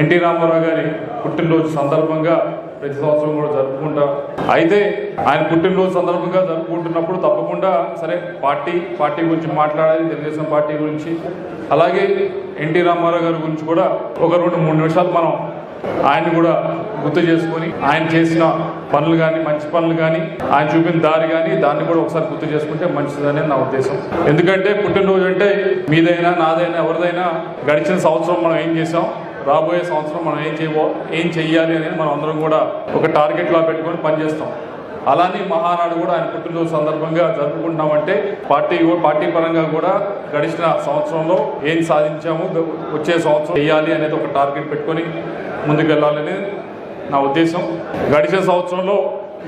NT Ramarao గారి పుట్టినరోజు సందర్భంగా ప్రతి సంవత్సరం కూడా జరుపుకుంటాం. అయితే ఆయన పుట్టినరోజు సందర్భంగా జరుపుకుంటున్నప్పుడు తప్పకుండా సరే పార్టీ పార్టీ గురించి మాట్లాడాలి తెలుగుదేశం పార్టీ గురించి. అలాగే ఎన్టీ రామారావు గారి గురించి కూడా ఒక రెండు మూడు నిమిషాలు మనం ఆయన కూడా గుర్తు చేసుకొని ఆయన చేసిన పనులు కానీ మంచి పనులు కానీ ఆయన చూపిన దారి కానీ దాన్ని కూడా ఒకసారి గుర్తు చేసుకుంటే మంచిదనే నా ఉద్దేశం. ఎందుకంటే పుట్టినరోజు అంటే మీదైనా నాదైనా ఎవరిదైనా గడిచిన సంవత్సరం మనం ఏం చేసాం రాబోయే సంవత్సరం మనం ఏం చేయబో ఏం చెయ్యాలి అనేది మనం అందరం కూడా ఒక టార్గెట్లా పెట్టుకొని పనిచేస్తాం. అలానే మహానాడు కూడా ఆయన పుట్టినరోజు సందర్భంగా జరుపుకుంటామంటే పార్టీ పార్టీ పరంగా కూడా గడిచిన సంవత్సరంలో ఏం సాధించాము వచ్చే సంవత్సరం చేయాలి అనేది ఒక టార్గెట్ పెట్టుకొని ముందుకెళ్ళాలని నా ఉద్దేశం. గడిచిన సంవత్సరంలో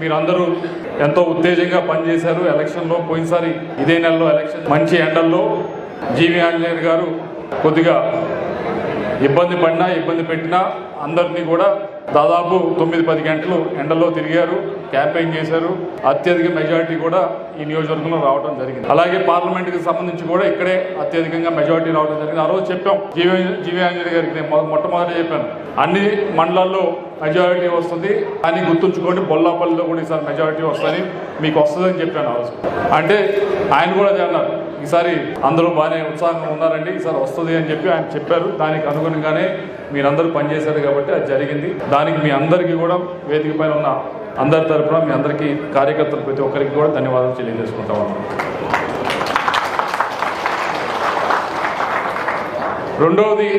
మీరందరూ ఎంతో ఉత్తేజంగా పనిచేశారు. ఎలక్షన్లో పోయినసారి ఇదే నెలలో ఎలక్షన్ మంచి ఎండల్లో జీవి ఆంజనేయర్ గారు కొద్దిగా ఇబ్బంది పడినా ఇబ్బంది పెట్టినా అందరినీ కూడా దాదాపు తొమ్మిది పది గంటలు ఎండల్లో తిరిగారు క్యాంపెయిన్ చేశారు. అత్యధిక మెజారిటీ కూడా ఈ నియోజకవర్గంలో రావడం జరిగింది. అలాగే పార్లమెంట్కి సంబంధించి కూడా ఇక్కడే అత్యధికంగా మెజారిటీ రావడం జరిగింది. ఆ రోజు చెప్పాం జీవి జీవి గారికి నేను మొట్టమొదటి చెప్పాను. అన్ని మండలాల్లో మెజారిటీ వస్తుంది అని గుర్తుంచుకోండి బొల్లాపల్లిలో కూడా ఈసారి మెజారిటీ వస్తుందని మీకు వస్తుందని చెప్పాను ఆ రోజు. అంటే ఆయన కూడా అదే అన్నారు. ఈసారి అందరూ బాగానే ఉత్సాహంగా ఉన్నారండి. ఈసారి వస్తుంది అని చెప్పి ఆయన చెప్పారు. దానికి అనుగుణంగానే మీరందరూ పనిచేశారు కాబట్టి అది జరిగింది. దానికి మీ అందరికీ కూడా వేదిక పైన ఉన్న అందరి తరపున మీ అందరికీ కార్యకర్తలు ప్రతి ఒక్కరికి కూడా ధన్యవాదాలు తెలియజేసుకుంటా ఉన్నాను రెండవది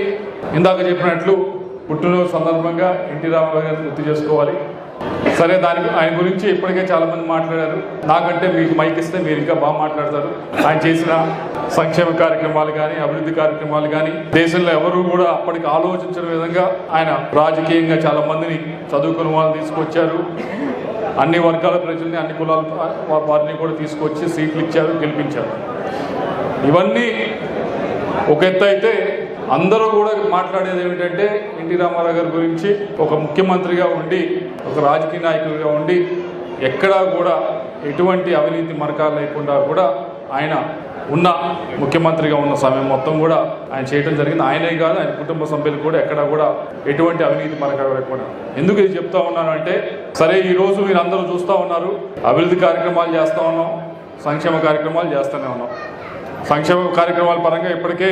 ఇందాక చెప్పినట్లు పుట్టినరోజు సందర్భంగా ఎన్టీ రామారావు గారిని గుర్తు చేసుకోవాలి. సరే దాని ఆయన గురించి ఇప్పటికే చాలా మంది మాట్లాడారు. నాకంటే మీకు మైక్ ఇస్తే మీరు ఇంకా బాగా మాట్లాడతారు. ఆయన చేసిన సంక్షేమ కార్యక్రమాలు కానీ అభివృద్ధి కార్యక్రమాలు కానీ దేశంలో ఎవరు కూడా అప్పటికి ఆలోచించిన విధంగా ఆయన రాజకీయంగా చాలా మందిని చదువుకున్న వాళ్ళు తీసుకొచ్చారు. అన్ని వర్గాల ప్రజల్ని అన్ని కులాల వారిని కూడా తీసుకొచ్చి సీట్లు ఇచ్చారు గెలిపించారు. ఇవన్నీ ఒక ఎత్తు అయితే అందరూ కూడా మాట్లాడేది ఏమిటంటే ఎన్టీ రామారావు గారి గురించి ఒక ముఖ్యమంత్రిగా ఉండి ఒక రాజకీయ నాయకుడిగా ఉండి ఎక్కడా కూడా ఎటువంటి అవినీతి మరకాలు లేకుండా కూడా ఆయన ఉన్న ముఖ్యమంత్రిగా ఉన్న సమయం మొత్తం కూడా ఆయన చేయడం జరిగింది. ఆయనే కాదు ఆయన కుటుంబ సభ్యులు కూడా ఎక్కడ కూడా ఎటువంటి అవినీతి మరకాలు లేకుండా. ఎందుకు ఇది చెప్తా ఉన్నానంటే సరే ఈ రోజు మీరు అందరూ చూస్తూ ఉన్నారు అభివృద్ధి కార్యక్రమాలు చేస్తూ ఉన్నాం సంక్షేమ కార్యక్రమాలు చేస్తూనే ఉన్నాం. సంక్షేమ కార్యక్రమాల పరంగా ఇప్పటికే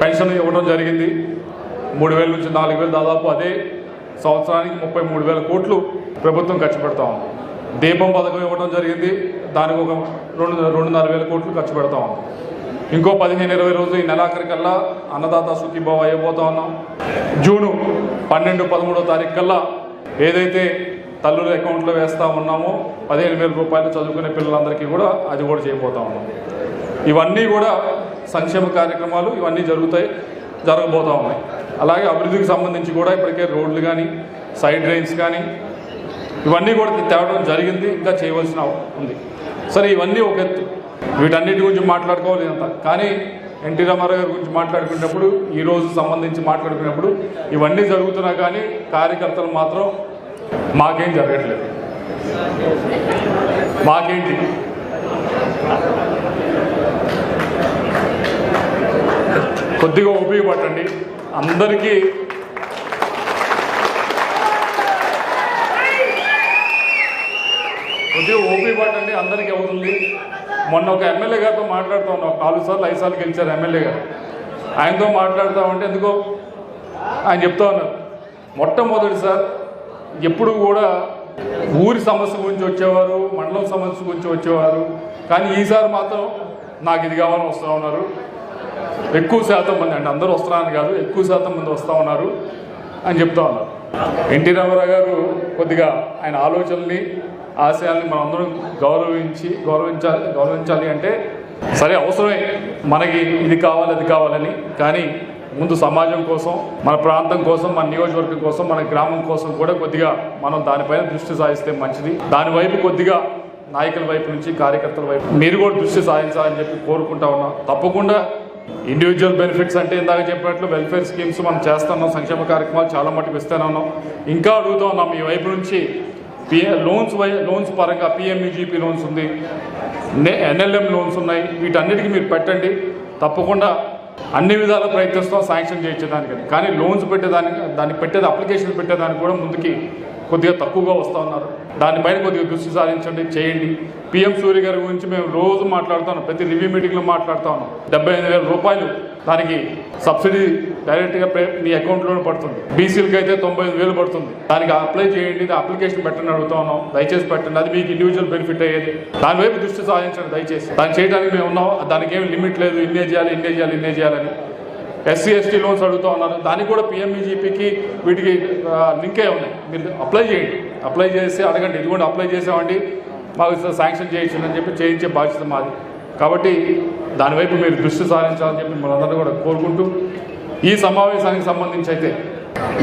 పెన్షన్ ఇవ్వడం జరిగింది. మూడు వేల నుంచి నాలుగు వేలు దాదాపు అదే సంవత్సరానికి ముప్పై మూడు వేల కోట్లు ప్రభుత్వం ఖర్చు పెడతా ఉంది. దీపం పథకం ఇవ్వడం జరిగింది. దానికి ఒక రెండు రెండున్నర వేల కోట్లు ఖర్చు పెడతా ఇంకో పదిహేను ఇరవై రోజులు ఈ నెలాఖరికల్లా అన్నదాత సుఖీభావ అయిపోతా ఉన్నాం. జూను పన్నెండు పదమూడో తారీఖు కల్లా ఏదైతే తల్లుల అకౌంట్లో వేస్తా ఉన్నామో పదిహేను వేల రూపాయలు చదువుకునే పిల్లలందరికీ కూడా అది కూడా చేయబోతా ఉన్నాం. ఇవన్నీ కూడా సంక్షేమ కార్యక్రమాలు ఇవన్నీ జరుగుతాయి జరగబోతూ ఉన్నాయి. అలాగే అభివృద్ధికి సంబంధించి కూడా ఇప్పటికే రోడ్లు కానీ సైడ్ డ్రైన్స్ కానీ ఇవన్నీ కూడా తేవడం జరిగింది ఇంకా చేయవలసిన ఉంది. సరే ఇవన్నీ ఒక ఎత్తు. వీటన్నిటి గురించి మాట్లాడుకోవాలి అంత. కానీ ఎన్టీ రామారావు గారి గురించి మాట్లాడుకునేటప్పుడు ఈ రోజు సంబంధించి మాట్లాడుకునేటప్పుడు ఇవన్నీ జరుగుతున్నా కానీ కార్యకర్తలు మాత్రం మాకేం జరగట్లేదు. మాకేంటి? కొద్దిగా ఉపయోగపడండి. అందరికీ కొద్దిగా ఉపయోగపడండి పట్టండి అందరికీ అవుతుంది. మొన్న ఒక ఎమ్మెల్యే గారితో మాట్లాడుతూ ఉన్నాం. ఒక నాలుగు సార్లు ఐదు సార్లు గెలిచారు ఎమ్మెల్యే గారు. ఆయనతో మాట్లాడుతూ ఉంటే ఎందుకో ఆయన చెప్తా ఉన్నారు. మొట్టమొదటి సార్ ఎప్పుడు కూడా ఊరి సమస్య గురించి వచ్చేవారు మండలం సమస్య గురించి వచ్చేవారు. కానీ ఈసారి మాత్రం నాకు ఇది కావాలని వస్తూ ఉన్నారు. ఎక్కువ శాతం మంది అంటే అందరూ వస్తున్నారని కాదు ఎక్కువ శాతం మంది వస్తూ ఉన్నారు అని చెప్తా ఉన్నారు. ఎన్టీ రామారావు గారు కొద్దిగా ఆయన ఆలోచనల్ని ఆశయాల్ని మనం అందరం గౌరవించి గౌరవించాలి గౌరవించాలి అంటే సరే అవసరమే. మనకి ఇది కావాలి అది కావాలని. కానీ ముందు సమాజం కోసం మన ప్రాంతం కోసం మన నియోజకవర్గం కోసం మన గ్రామం కోసం కూడా కొద్దిగా మనం దానిపైన దృష్టి సాధిస్తే మంచిది. దాని వైపు కొద్దిగా నాయకుల వైపు నుంచి కార్యకర్తల వైపు. మీరు కూడా దృష్టి సాధించాలని చెప్పి కోరుకుంటా ఉన్నా. తప్పకుండా ఇండివిజువల్ బెనిఫిట్స్ అంటే ఇందాక చెప్పినట్లు వెల్ఫేర్ స్కీమ్స్ మనం చేస్తున్నాం సంక్షేమ కార్యక్రమాలు చాలా మటుకు ఇస్తూనే ఉన్నాం. ఇంకా అడుగుతా ఉన్నాం ఈ వైపు నుంచి పిఏ లోన్స్ వై లోన్స్ పరంగా పిఎంఈజీపీ లోన్స్ ఉంది ఎన్ఎల్ఎం లోన్స్ ఉన్నాయి. వీటన్నిటికీ మీరు పెట్టండి. తప్పకుండా అన్ని విధాలు ప్రయత్నిస్తాం శాంక్షన్ చేయించడానికి కానీ లోన్స్ పెట్టేదానికి దాన్ని పెట్టేది అప్లికేషన్ పెట్టేదానికి కూడా ముందుకి కొద్దిగా తక్కువగా వస్తూ ఉన్నారు. దానిపైన కొద్దిగా దృష్టి సారించండి చేయండి. పిఎం సూర్య గారి గురించి మేము రోజు మాట్లాడుతాం ప్రతి రివ్యూ మీటింగ్లో మాట్లాడుతూ ఉన్నాం. డెబ్బై ఐదు వేల రూపాయలు దానికి సబ్సిడీ డైరెక్ట్గా పే మీ అకౌంట్లోనే పడుతుంది. బీసీలకి అయితే తొంభై ఐదు వేలు పడుతుంది. దానికి అప్లై చేయండి అప్లికేషన్ పెట్టండి అడుగుతా ఉన్నాం. దయచేసి పెట్టండి. అది మీకు ఇండివిజువల్ బెనిఫిట్ అయ్యేది. దాని వైపు దృష్టి సాధించండి దయచేసి. దాన్ని చేయడానికి మేము ఉన్నాం. దానికి ఏమి లిమిట్ లేదు. ఇన్నే చేయాలి ఇన్నే చేయాలి ఇన్నే చేయాలని. ఎస్సీ ఎస్టీ లోన్స్ అడుగుతూ ఉన్నారు. దానికి కూడా పిఎంఈజీపీకి వీటికి లింక్ అయి ఉన్నాయి. మీరు అప్లై చేయండి. అప్లై చేసి అడగండి. ఇది కూడా అప్లై చేసామండి. మాకు శాంక్షన్ చేయించండి అని చెప్పి చేయించే బాధ్యత మాది. కాబట్టి దానివైపు మీరు దృష్టి సారించాలని చెప్పి మనందరూ కూడా కోరుకుంటూ ఈ సమావేశానికి సంబంధించి అయితే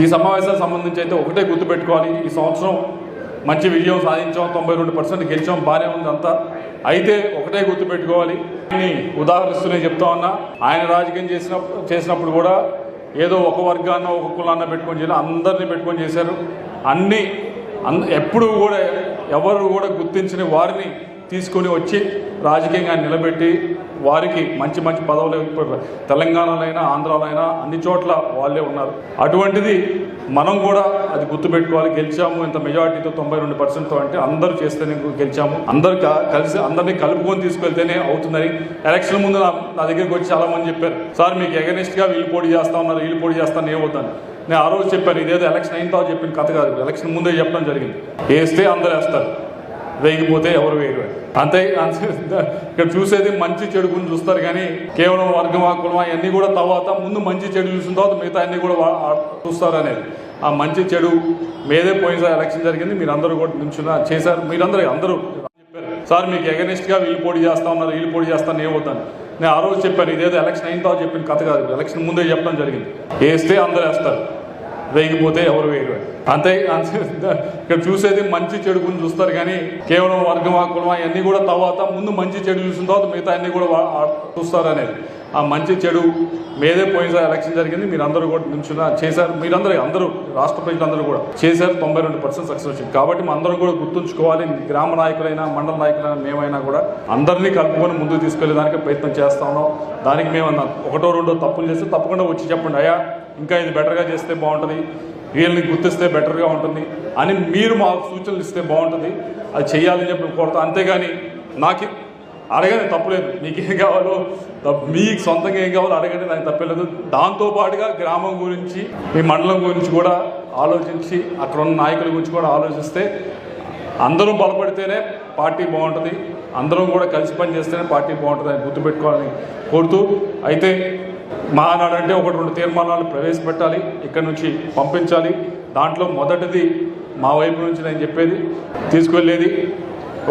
ఈ సమావేశానికి సంబంధించి అయితే ఒకటే గుర్తుపెట్టుకోవాలి. ఈ సంవత్సరం మంచి విజయం సాధించాం. తొంభై రెండు పర్సెంట్ గెలిచాం. బాగానే ఉంది అంతా. అయితే ఒకటే గుర్తుపెట్టుకోవాలి. ఇన్ని ఉదాహరిస్తూనే చెప్తా ఉన్నా. ఆయన రాజకీయం చేసిన చేసినప్పుడు కూడా ఏదో ఒక వర్గాన్న ఒక కులాన్న పెట్టుకొని చేయాలి. అందరినీ పెట్టుకొని చేశారు. అన్ని అన్ ఎప్పుడు కూడా ఎవరు కూడా గుర్తించని వారిని తీసుకొని వచ్చి రాజకీయంగా నిలబెట్టి వారికి మంచి మంచి పదవులు ఇప్పుడు తెలంగాణలో అయినా ఆంధ్రాలో అయినా అన్ని చోట్ల వాళ్ళే ఉన్నారు. అటువంటిది మనం కూడా అది గుర్తుపెట్టుకోవాలి. గెలిచాము ఇంత మెజారిటీతో తొంభై రెండు పర్సెంట్తో అంటే అందరూ చేస్తేనే గెలిచాము. అందరు క- కలిసి అందరినీ కలుపుకొని తీసుకెళ్తేనే అవుతుందని ఎలక్షన్ ముందు నా దగ్గరికి వచ్చి చాలామంది చెప్పారు. సార్ మీకు ఎగనిస్ట్గా వీళ్ళు పోటీ చేస్తా ఉన్నారు వీళ్ళు పోటీ చేస్తాను ఏమవుతాను నేను ఆ రోజు చెప్పాను ఇదేదో ఎలక్షన్ అయిన తర్వాత చెప్పిన కథ కాదు. ఎలక్షన్ ముందే చెప్పడం జరిగింది. వేస్తే అందరూ వేస్తారు. వేగిపోతే ఎవరు వేయరు అంతే అంతే ఇక్కడ చూసేది మంచి చెడు గురించి చూస్తారు కానీ కేవలం వర్గమా కులమా అవన్నీ కూడా తర్వాత ముందు మంచి చెడు చూసిన తర్వాత మిగతా అన్ని కూడా చూస్తారు అనేది. ఆ మంచి చెడు మీదే పోయినసారి ఎలక్షన్ జరిగింది మీరు అందరూ కూడా నిల్చున్న చేశారు. మీరందరూ అందరూ సార్ మీకు ఎగనిస్ట్గా గా వీళ్ళు పోటీ చేస్తా ఉన్నారు వీళ్ళు పోటీ చేస్తాను ఏమవుతాను నేను ఆ రోజు చెప్పాను ఇదేదో ఎలక్షన్ అయిన తర్వాత చెప్పిన కథ కాదు. ఎలక్షన్ ముందే చెప్పడం జరిగింది. వేస్తే అందరూ వేస్తారు. వేగిపోతే ఎవరు వేయరు. అంతే అంతే. ఇక్కడ చూసేది మంచి చెడు గురించి చూస్తారు కానీ కేవలం వర్గమా కులమా ఇవన్నీ కూడా తర్వాత ముందు మంచి చెడు చూసిన తర్వాత మిగతా అన్ని కూడా వా- చూస్తారు అనేది ఆ మంచి చెడు మీదే పోయినసారి ఎలక్షన్ జరిగింది. మీరు అందరూ కూడా నిల్చున్న చేశారు. మీరందరూ అందరూ రాష్ట్ర ప్రజలందరూ కూడా చేశారు. తొంభై రెండు పర్సెంట్ సక్సెస్ వచ్చింది. కాబట్టి మనం అందరూ కూడా గుర్తుంచుకోవాలి. గ్రామ నాయకులైనా మండల నాయకులైనా మేమైనా కూడా అందరినీ కలుపుకొని ముందుకు తీసుకెళ్ళేదానికి ప్రయత్నం చేస్తా ఉన్నాం. దానికి మేము ఒకటో రెండో తప్పులు చేస్తే తప్పకుండా వచ్చి చెప్పండి అయ్యా ఇంకా ఇది బెటర్గా చేస్తే బాగుంటుంది. వీళ్ళని గుర్తిస్తే బెటర్గా ఉంటుంది అని మీరు మాకు సూచనలు ఇస్తే బాగుంటుంది. అది చేయాలని చెప్పి కోరుతాం. అంతేగాని నాకు అడగండి తప్పులేదు. మీకేం కావాలో మీకు సొంతంగా ఏం కావాలో అడగండి నాకు తప్పలేదు దాంతో పాటుగా గ్రామం గురించి మీ మండలం గురించి కూడా ఆలోచించి అక్కడ ఉన్న నాయకుల గురించి కూడా ఆలోచిస్తే అందరూ బలపడితేనే పార్టీ బాగుంటుంది. అందరం కూడా కలిసి పని చేస్తేనే పార్టీ బాగుంటుంది అని గుర్తుపెట్టుకోవాలని కోరుతూ అయితే మహానాడు అంటే ఒకటి రెండు తీర్మానాలు ప్రవేశపెట్టాలి ఇక్కడ నుంచి పంపించాలి. దాంట్లో మొదటిది మా వైపు నుంచి నేను చెప్పేది తీసుకువెళ్ళేది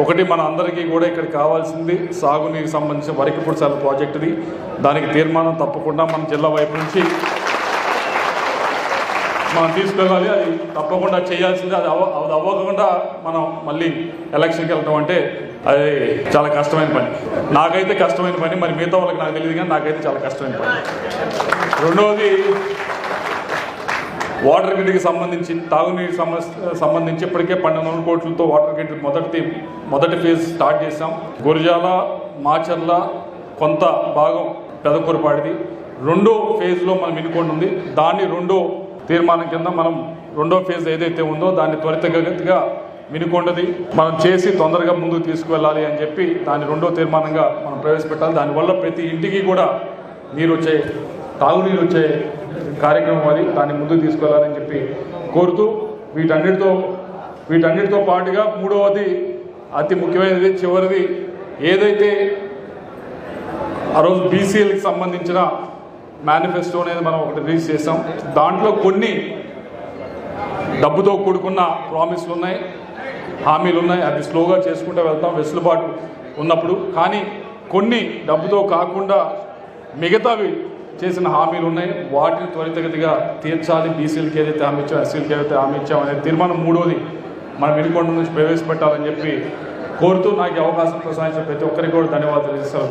ఒకటి మన అందరికీ కూడా ఇక్కడ కావాల్సింది సాగునీరు సంబంధించిన వరికి పుడసాల ప్రాజెక్టుది. దానికి తీర్మానం తప్పకుండా మన జిల్లా వైపు నుంచి మనం తీసుకెళ్ళాలి. అది తప్పకుండా చేయాల్సింది. అది అవ అది అవ్వకుండా మనం మళ్ళీ ఎలక్షన్కి వెళ్ళటం అంటే అది చాలా కష్టమైన పని. నాకైతే కష్టమైన పని. మరి మిగతా వాళ్ళకి నాకు తెలియదు కానీ నాకైతే చాలా కష్టమైన పని. రెండవది వాటర్ గ్రిడ్కి సంబంధించి తాగునీరు సమస్య సంబంధించి ఇప్పటికే పన్నెండు వందల కోట్లతో వాటర్ గ్రిడ్ మొదటి మొదటి ఫేజ్ స్టార్ట్ చేసాం గురజాల మాచర్ల కొంత భాగం పెదకూరపాడిది. రెండో ఫేజ్లో మనం వినుకోండి ఉంది. దాన్ని రెండో తీర్మానం కింద మనం రెండో ఫేజ్ ఏదైతే ఉందో దాన్ని త్వరితగతిగా వినుకొండది మనం చేసి తొందరగా ముందుకు తీసుకువెళ్ళాలి అని చెప్పి దాన్ని రెండో తీర్మానంగా మనం ప్రవేశపెట్టాలి. దానివల్ల ప్రతి ఇంటికి కూడా నీరు వచ్చే తాగునీరు వచ్చే కార్యక్రమం అది దాన్ని ముందుకు తీసుకెళ్ళాలని చెప్పి కోరుతూ వీటన్నిటితో వీటన్నిటితో పాటుగా మూడవది అతి ముఖ్యమైనది చివరిది ఏదైతే ఆ రోజు బీసీఎల్కి సంబంధించిన మేనిఫెస్టో అనేది మనం ఒకటి రిలీజ్ చేసాం దాంట్లో కొన్ని డబ్బుతో కూడుకున్న ప్రామిస్లు ఉన్నాయి హామీలు ఉన్నాయి. అవి స్లోగా చేసుకుంటూ వెళ్తాం వెసులుబాటు ఉన్నప్పుడు. కానీ కొన్ని డబ్బుతో కాకుండా మిగతావి చేసిన హామీలు ఉన్నాయి. వాటిని త్వరితగతిగా తీర్చాలి. బీసీలకి ఏదైతే హామీ ఇచ్చామో ఎస్సీలకి ఏదైతే హామీ ఇచ్చామో అనే తీర్మానం మూడోది. మనం వినుకొండ నుంచి ప్రవేశపెట్టాలని చెప్పి కోరుతూ నాకు అవకాశం ప్రసాదించిన ప్రతి ఒక్కరికి కూడా ధన్యవాదాలు తెలుస్తాను